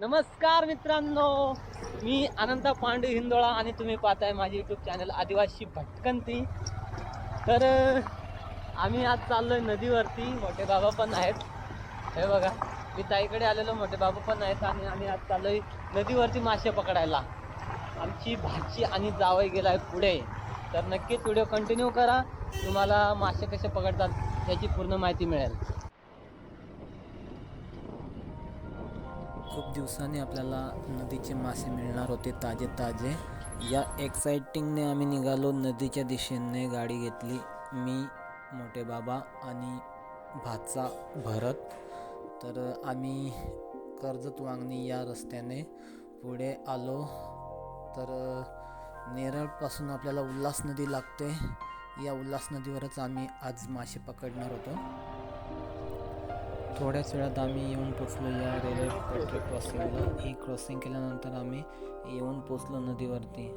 नमस्कार मित्रांनो मी अनंत पांडे हिंदोळा आणि तुम्ही पाहताय माझे यूट्यूब चॅनल आदिवासी भटकंती. तर आम्ही आज चाललोय नदीवरती. मोठे बाबा पण आहेत. हे बघा मी ताईकडे आलेलो मोठे बाबा पण आहेत आणि आम्ही आज चाललोय नदीवरती मासे पकडायला. आमची भाची आणि जावई गेलाय पुढे. तर नक्कीच व्हिडिओ कंटिन्यू करा. तुम्हाला मासे कसे पकडतात याची पूर्ण माहिती मिळेल. खूप दिवसांनी आपल्याला नदीचे मासे मिळणार होते ताजे ताजे. या एक्साइटिंगने आम्ही निघालो. नदीच्या दिशेने गाडी घेतली. मी मोठे बाबा आणि भाचा भरत. तर आम्ही कर्जत वांगणी या रस्त्याने पुढे आलो. तर नेरळपासून आपल्याला उल्हास नदी लागते. या उल्हास नदीवरच आम्ही आज मासे पकडणार होतो. थोड्याच वेळात आम्ही येऊन पोचलो या रेल्वे पटरी क्रॉसिंगला ही क्रॉसिंग केल्यानंतर आम्ही येऊन पोचलो नदीवरती.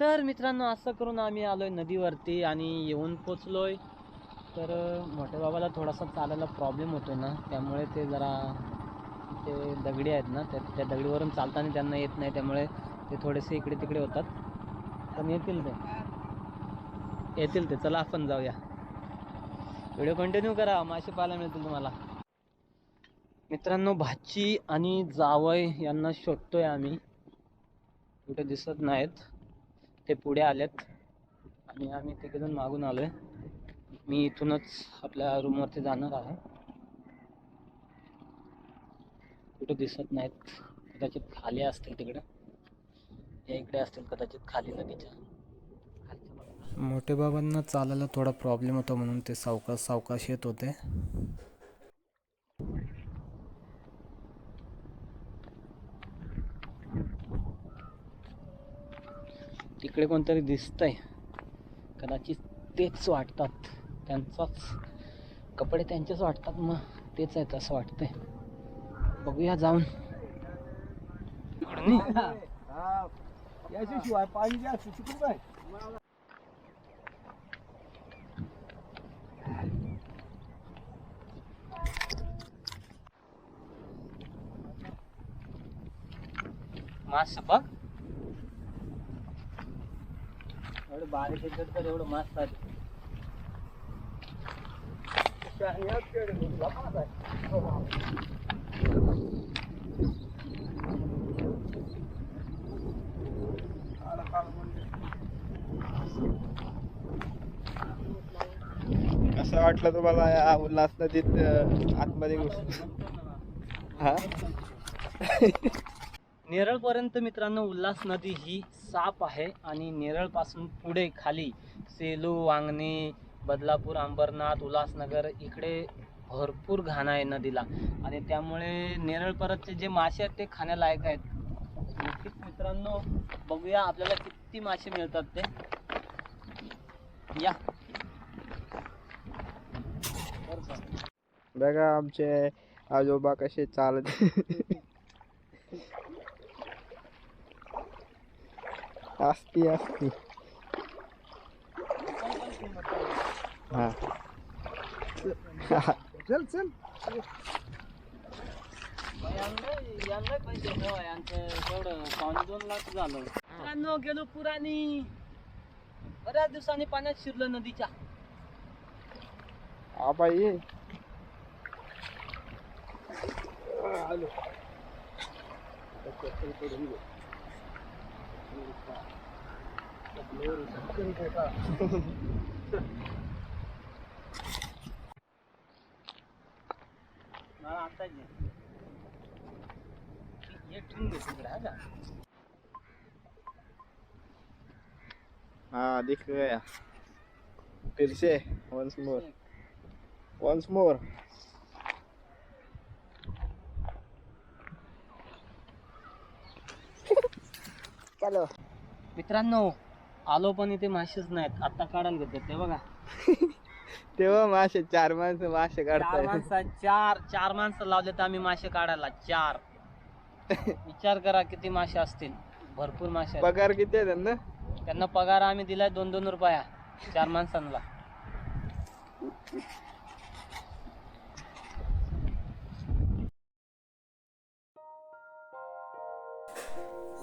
तर मित्रांनो असं करून आम्ही आलोय नदीवरती आणि येऊन पोचलोय तर मोठ्या बाबाला थोडासा चालायला प्रॉब्लेम होतो ना. त्यामुळे ते जरा ते दगडी आहेत ना त्या त्या दगडीवरून चालताना त्यांना येत नाही. त्यामुळे ते थोडेसे इकडे तिकडे होतात. पण येतील ते. येतील ते. चला आपण जाऊया. व्हिडिओ कंटिन्यू करा. मासे पाहायला मिळतील तुम्हाला. मित्रांनो भाची आणि जावय यांना शोधतोय आम्ही. कुठे दिसत नाहीत. ते पुढे आलेत. आणि आम्ही तिकडून मागून आलो आहे मी इथूनच आपल्या रूमवरती जाणार आहे. कुठे दिसत नाहीत. कदाचित खाली असतील तिकडे. या इकडे असतील कदाचित खाली नदीच्या. मोठे बाबांना चालायला थोडा प्रॉब्लेम होता म्हणून ते सावकाश सावकाश येत होते. तिकडे कोणतरी दिसतंय. कदाचित तेच वाटतात. त्यांचाच कपडे त्यांचेच वाटतात मग तेच आहेत असं वाटतंय. बघूया जाऊन. याच्याशिवाय पाणी जास्त शिकू काय? मास बघ. एवढं बारीक तर एवढं मास असं वाटलं तुम्हाला या उल्हास नदीत आतमध्ये गोष्ट हा? नेरळपर्यंत मित्रांनो उल्हास नदी ही साप आहे आणि नेरळपासून पुढे खाली सेलू वांगणी बदलापूर अंबरनाथ उल्हासनगर इकडे भरपूर घाण आहे नदीला. आणि त्यामुळे नेरळ परतचे जे मासे आहेत ते खाण्यालायक आहेत. नक्कीच मित्रांनो बघूया आपल्याला किती मासे मिळतात ते. या. बघा आमचे आजोबा कसे चालत. असती असती हा. चल चल. यांना पैसे यांचं तेवढं पावणे दोन लाख झालं मित्रांनो गेलो पुराणी. बऱ्याच दिवसांनी पाण्यात शिरलं नदीच्या. आबा ये आलो आता हे हा का हाँ दिख गया फिर से वंस मोर वंस मोर चलो. मित्रांनो आलो पण इथे मासेच नाहीत. आता काढायला घेतात ते बघा. तेव्हा मासे चार माणसं मासे चार काढताय. माणसं चार चार माणसं लावले तर आम्ही मासे काढायला चार. विचार करा किती मासे असतील. भरपूर मासे आहेत. पगार किती आहे त्यांना? त्यांना पगार आम्ही दिलाय दोन दोन रुपया चार माणसांना.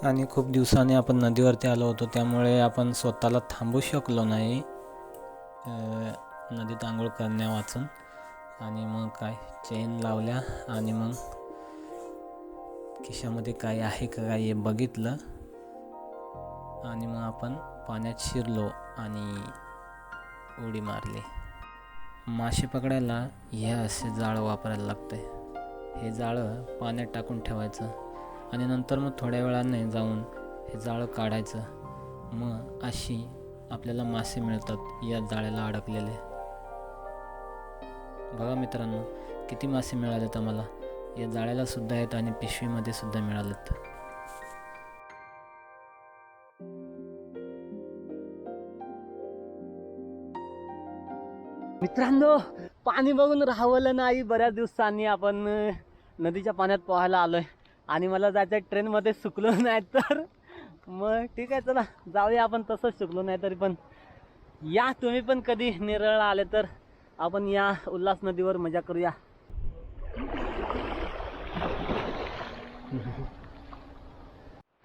आणि खूप दिवसांनी आपण नदीवरती आलो होतो त्यामुळे आपण स्वतःला थांबू शकलो नाही. अ, नदीत आंघोळ करण्या वाचून आणि मग काय चेन लावल्या आणि मग खिशामध्ये काय आहे का काय हे बघितलं. आणि मग आपण पाण्यात शिरलो आणि उडी मारली. मासे पकडायला हे असे जाळं वापरायला लागते हे जाळं पाण्यात टाकून ठेवायचं आणि नंतर मग थोड्या वेळाने जाऊन हे जाळं काढायचं. मग अशी आपल्याला मासे मिळतात या जाळ्याला अडकलेले. बघा मित्रांनो किती मासे मिळालेत आम्हाला. या जाळ्याला सुद्धा आहेत आणि पिशवीमध्ये सुद्धा मिळालेत. मित्रांनो पाणी बघून राहवलं नाही बऱ्याच दिवसांनी. आपण नदीच्या पाण्यात पोहायला आलोय. आणि मला जायचं ट्रेनमध्ये सुकलो नाही तर. मग ठीक आहे चला. जाऊया आपण तसंच शिकलो नाही तरी पण. या तुम्ही पण कधी नेरळला आले तर. आपण या उल्हास नदीवर मजा करूया.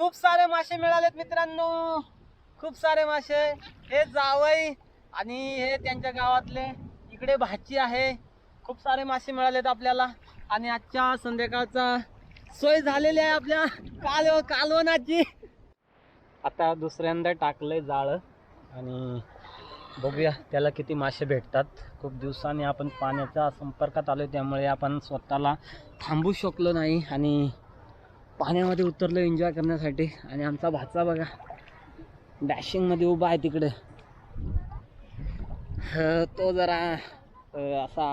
खूप सारे मासे मिळालेत मित्रांनो. खूप सारे मासे. हे जावई आणि हे त्यांच्या गावातले इकडे भाची आहे. खूप सारे मासे मिळालेत आपल्याला. आणि आजच्या संध्याकाळचा सोय झालेली आहे आपल्या काल कालवणाची आता दुसऱ्यांदा टाकलंय जाळं. आणि बघूया त्याला किती मासे भेटतात. खूप दिवसांनी आपण पाण्याच्या संपर्कात आलो त्यामुळे आपण स्वतःला थांबू शकलो नाही आणि पाण्यामध्ये उतरलो एन्जॉय करण्यासाठी. आणि आमचा भाचा बघा डॅशिंगमध्ये उभा आहे तिकडे. तो जरा असा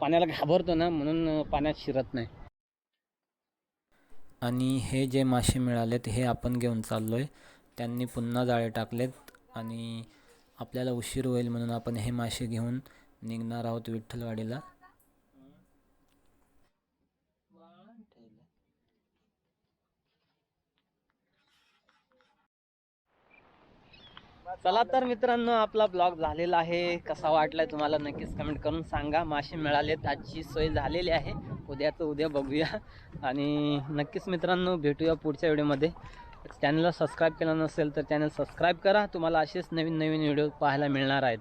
पाण्याला घाबरतो ना म्हणून पाण्यात शिरत नाही. आणि हे जे मासे मिळालेत हे आपण घेऊन चाललो आहे त्यांनी पुन्हा जाळे टाकलेत आणि आपल्याला उशीर होईल म्हणून आपण हे मासे घेऊन निघणार आहोत विठ्ठलवाडीला. चला तर मित्रांनो आपला ब्लॉग झालेला आहे. कसा वाटलाय तुम्हाला नक्कीच कमेंट करून सांगा. मासे मिळालेत आजची सोय झालेली आहे. उद्याचं उद्या बघूया. आणि नक्कीच मित्रांनो भेटूया पुढच्या व्हिडिओमध्ये चॅनलला सबस्क्राईब केलं नसेल तर चॅनल सबस्क्राईब करा. तुम्हाला असेच नवीन नवीन व्हिडिओ पाहायला मिळणार आहेत.